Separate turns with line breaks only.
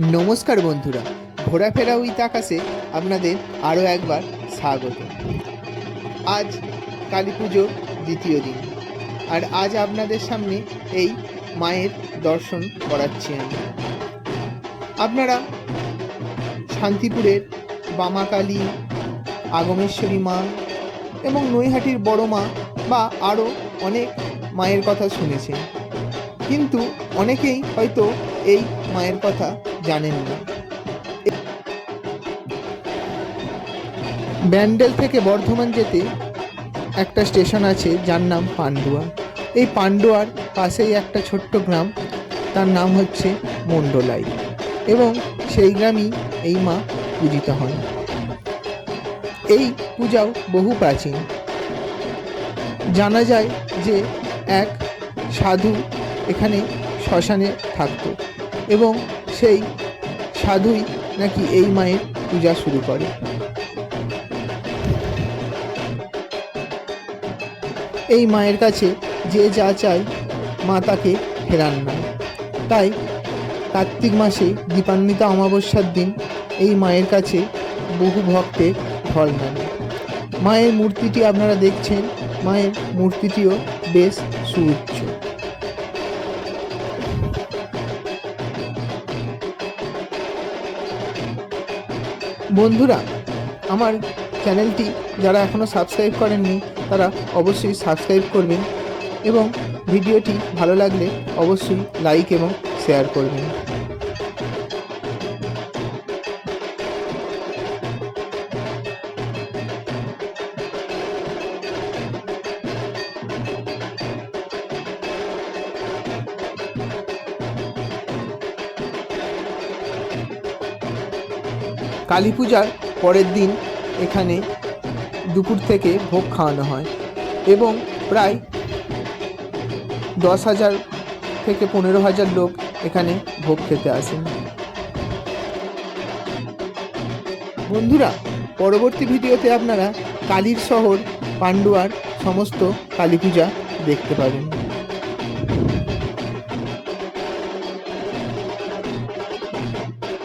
নমস্কার বন্ধুরা, ঘোরাফেরা উইথ আকাশে আপনাদের আরও একবার স্বাগত। আজ কালী পুজোর দ্বিতীয় দিন, আর আজ আপনাদের সামনে এই মায়ের দর্শন করাচ্ছি আমি। আপনারা শান্তিপুরের বামাকালী, আগমেশ্বরী মা এবং নৈহাটির বড় মা বা আরও অনেক মায়ের কথা শুনেছেন। কিন্তু অনেকেই হয়তো এই মায়ের কথা জানেন না ব্যান্ডেল থেকে বর্ধমান যেতে একটা স্টেশন আছে, যার নাম পান্ডুয়া। এই পান্ডুয়ার পাশেই একটা ছোট্ট গ্রাম, তার নাম হচ্ছে মণ্ডলাই। এবং সেই গ্রামই এই মা পূজিত হন। এই পূজাও বহু প্রাচীন। জানা যায় যে এক সাধু এখানে শ্মশানে থাকতো এবং সেই সাধুই নাকি এই মায়ের পূজা শুরু করে? এই মায়ের কাছে যে যা চায় মা তাকে ফেরান না। তাই কার্তিক মাসে দীপান্বিতা অমাবস্যার দিন এই মায়ের কাছে বহু ভক্তের ঢল নামে। মায়ের মূর্তিটি আপনারা দেখছেন, মায়ের মূর্তিটিও বেশ সুউচ্চ। বন্ধুরা, আমার চ্যানেলটি যারা এখনও সাবস্ক্রাইব করেননি, তারা অবশ্যই সাবস্ক্রাইব করবেন এবং ভিডিওটি ভালো লাগলে অবশ্যই লাইক এবং শেয়ার করবেন। কালী পূজার পরের দিন এখানে দুপুর থেকে ভোগ খাওয়ানো হয় এবং প্রায় দশ হাজার থেকে পনেরো হাজার লোক এখানে ভোগ খেতে আসেন। বন্ধুরা, পরবর্তী ভিডিওতে আপনারা কালীর শহর, পান্ডুয়ার সমস্ত কালী পূজা দেখতে পাবেন।